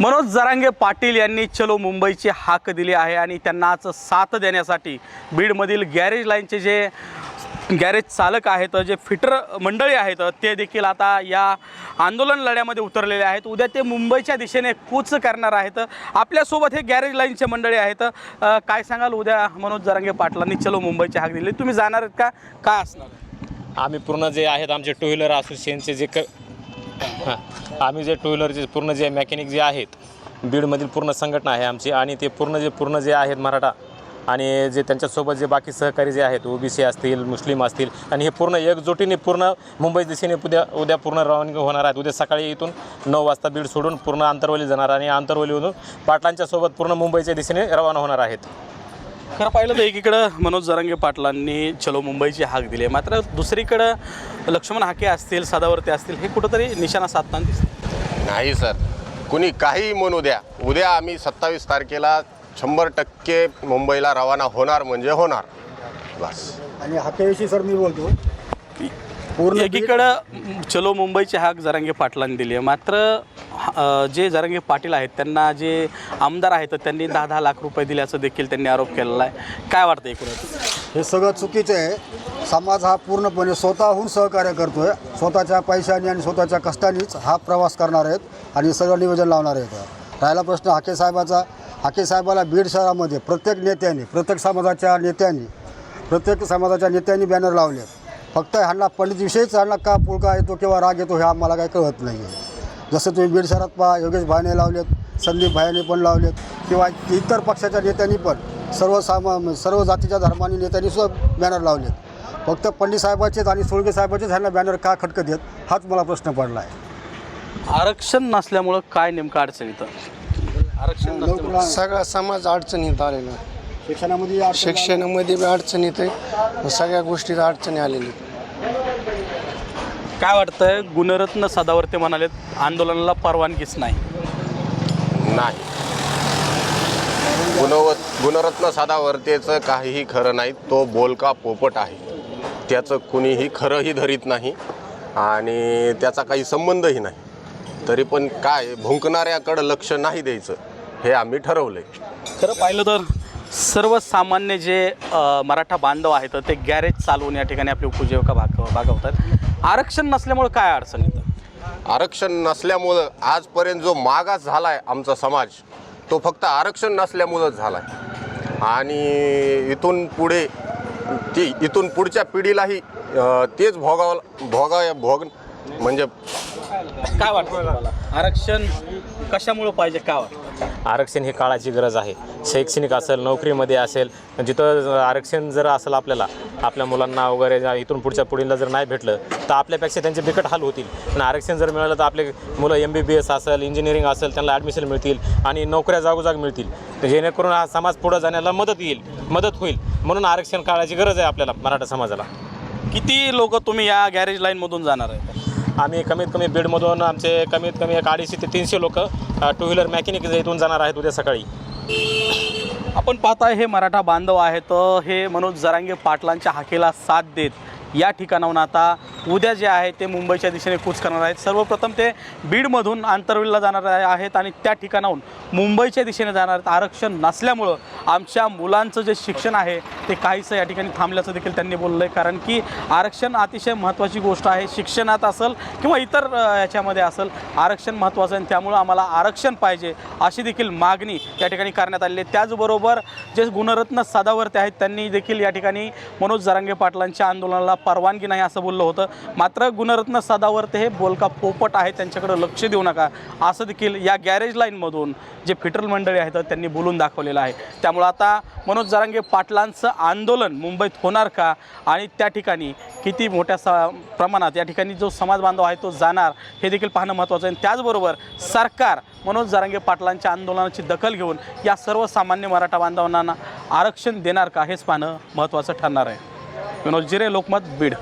मनोज जरांगे पाटील यांनी चलो मुंबईची हाक दिली आहे आणि त्यांना आज साथ देण्यासाठी बीडमधील गॅरेज लाईनचे जे गॅरेज चालक आहेत जे फिटर मंडळी आहेत ते देखील आता या आंदोलन लढ्यामध्ये उतरलेले आहेत. उद्या ते मुंबईच्या दिशेने कूच करणार आहेत. आपल्यासोबत हे गॅरेज लाईनचे मंडळी आहेत. काय सांगाल उद्या मनोज जरांगे पाटलांनी चलो मुंबईची हाक दिली? तुम्ही जाणार आहेत का? काय असणार? आम्ही पूर्ण जे आहेत आमचे टू व्हीलर असोसिएशनचे जे क हां. आम्ही जे टू व्हीलरचे पूर्ण जे मेकॅनिक जे आहेत बीडमधील पूर्ण संघटना आहे आमची आणि ते पूर्ण जे पूर्ण जे आहेत मराठा आणि जे त्यांच्यासोबत जे बाकी सहकारी जे आहेत ओबीसी असतील मुस्लिम असतील आणि हे पूर्ण एकजुटीने पूर्ण मुंबई दिशेने उद्या उद्या पूर्ण रवानगी होणार आहेत. उद्या सकाळी इथून नऊ वाजता बीड सोडून पूर्ण आंतरवली जाणार आणि आंतरवलीवरून पाटलांच्यासोबत पूर्ण मुंबईच्या दिशेने रवाना होणार आहेत. खरं पाहिलं तर एकीकडं मनोज जरांगे पाटलांनी चलो मुंबईची हाक दिली आहे. मात्र दुसरीकडं लक्ष्मण हाके असतील सदावर्ते असतील हे कुठंतरी निशाणा साधताना दिसतं. नाही सर. कुणी काहीही म्हणू द्या. उद्या आम्ही सत्तावीस तारखेला शंभर टक्के मुंबईला रवाना होणार म्हणजे होणार. बस. आणि हाकेविषयी सर मी बोलतो. पूर्ण एकीकडं चलो मुंबईची हाक जरांगे पाटलांनी दिली आहे. मात्र जे जरांगे पाटील आहेत त्यांना जे आमदार आहेत त्यांनी दहा दहा लाख रुपये दिल्याचं देखील त्यांनी आरोप केलेला आहे. काय वाटतं एकूणच? हे सगळं चुकीचं आहे. समाज हा पूर्णपणे स्वतःहून सहकार्य करतो आहे स्वतःच्या पैशाने आणि स्वतःच्या कष्टानेच हा प्रवास करणार आहेत आणि सगळं नियोजन लावणार आहेत. राहिला प्रश्न हाके साहेबाचा. हाके साहेबाला बीड शहरामध्ये प्रत्येक नेत्याने प्रत्येक समाजाच्या नेत्यांनी प्रत्येक समाजाच्या नेत्यांनी बॅनर लावले फक्त ह्यांना पंडितविषयीच ह्यांना का पुळका येतो किंवा राग येतो हे आम्हाला काही कळत नाही आहे जसं तुम्ही बीड शहरात पहा योगेश भाईने लावलेत संदीप भाईने पण लावलेत किंवा इतर पक्षाच्या नेत्यांनी पण सर्व सामा सर्व जातीच्या धर्मानी नेत्यांनी सुद्धा बॅनर लावलेत. फक्त पंडित साहेबाचेच आणि सोळगे साहेबाचेच ह्यांना बॅनर का खटकत आहेत हाच मला प्रश्न पडला आहे. आरक्षण नसल्यामुळं काय नेमकं अडचण येतं आरक्षण सगळा समाज अडचणीत आलेला. शिक्षणामध्ये अडचण शिक्षणामध्ये बी अडचणीत आहे सगळ्या गोष्टीत अडचणी आलेली काय वाटतंय? गुणरत्न सदावर्ते म्हणालेत आंदोलनाला परवानगीच नाही. नाही. गुणवत गुणरत्न साधावर्तेचं काहीही खरं नाही तो बोलका पोपट आहे. त्याचं कुणीही खरंही धरीत नाही आणि त्याचा काही संबंधही नाही. तरी पण काय भुंकणाऱ्याकडं लक्ष नाही द्यायचं हे आम्ही ठरवलं आहे खरं पाहिलं तर सर्वसामान्य जे अ, मराठा बांधव आहेत ते गॅरेज चालवून या ठिकाणी आपली उपजीविका भाग भागवतात. आरक्षण नसल्यामुळं काय अडचण येतं आरक्षण नसल्यामुळं आजपर्यंत जो मागास झाला आहे आमचा समाज तो फक्त आरक्षण नसल्यामुळंच झाला आहे आणि इथून पुढे ती इथून पुढच्या पिढीलाही तेच भोगावं भोगा भोग म्हणजे काय वाटतं आरक्षण कशामुळं पाहिजे काय वाटतं? आरक्षण ही काळाची गरज आहे. शैक्षणिक असेल नोकरीमध्ये असेल जिथं आरक्षण जर असेल आपल्याला आपल्या मुलांना वगैरे जा- इथून पुढच्या पिढीला जर नाही भेटलं तर आपल्यापेक्षा त्यांचे बिकट हाल होतील. आणि आरक्षण जर मिळालं तर आपले मुलं एम बी बी एस असेल इंजिनिअरिंग असेल त्यांना ॲडमिशन मिळतील आणि नोकऱ्या जागोजाग मिळतील. तर जेणेकरून हा समाज पुढं जाण्याला मदत येईल मदत होईल. म्हणून आरक्षण काळाची गरज आहे आपल्याला मराठा समाजाला. किती लोक तुम्ही या गॅरेज लाईनमधून जाणार आहे आम्ही कमीत कमी बीडमधून आमचे कमीत कमी एक अडीचशे ते तीनशे लोक टू व्हीलर मेकॅनिक इथून जाणार आहेत उद्या सकाळी. आपण पाहताय हे मराठा बांधव आहेत. हे मनोज जरांगे पाटलांच्या हाकेला साथ देत या ठिकाणाहून आता उद्या जे आहे ते मुंबईच्या दिशेने कूच करणार आहेत. सर्वप्रथम ते बीडमधून आंतरविलला जाणार आहेत आणि त्या ठिकाणाहून मुंबईच्या दिशेने जाणार आहेत. आरक्षण नसल्यामुळं आमच्या मुलांचं जे शिक्षण आहे ते काहीसं या ठिकाणी थांबल्याचं देखील त्यांनी बोललं आहे कारण की आरक्षण अतिशय महत्त्वाची गोष्ट आहे. शिक्षणात असेल किंवा इतर याच्यामध्ये असेल आरक्षण महत्त्वाचं आहे आणि त्यामुळं आम्हाला आरक्षण पाहिजे अशी देखील मागणी या ठिकाणी करण्यात आलेली आहे. त्याचबरोबर जे गुणरत्न सदावर्ते आहेत त्यांनी देखील या ठिकाणी मनोज जरांगे पाटलांच्या आंदोलनाला परवानगी नाही असं बोललं होतं. मात्र गुणरत्न सदावर्ते हे बोलका पोपट आहे त्यांच्याकडे लक्ष देऊ नका. असं देखील या गॅरेज लाईनमधून जे फिटरल मंडळी आहेत त्यांनी बोलून दाखवलेलं आहे. त्यामुळं आता मनोज जरांगे पाटलांचं आंदोलन मुंबईत होणार का? आणि त्या ठिकाणी किती मोठ्या स प्रमाणात या ठिकाणी जो समाज बांधव आहे तो जाणार हे देखील पाहणं महत्त्वाचं आहे. आणि त्याचबरोबर सरकार मनोज जरांगे पाटलांच्या आंदोलनाची दखल घेऊन या सर्वसामान्य मराठा बांधवांना आरक्षण देणार का? हेच पाहणं महत्त्वाचं ठरणार आहे. विनोद जिरे लोकमत बीड.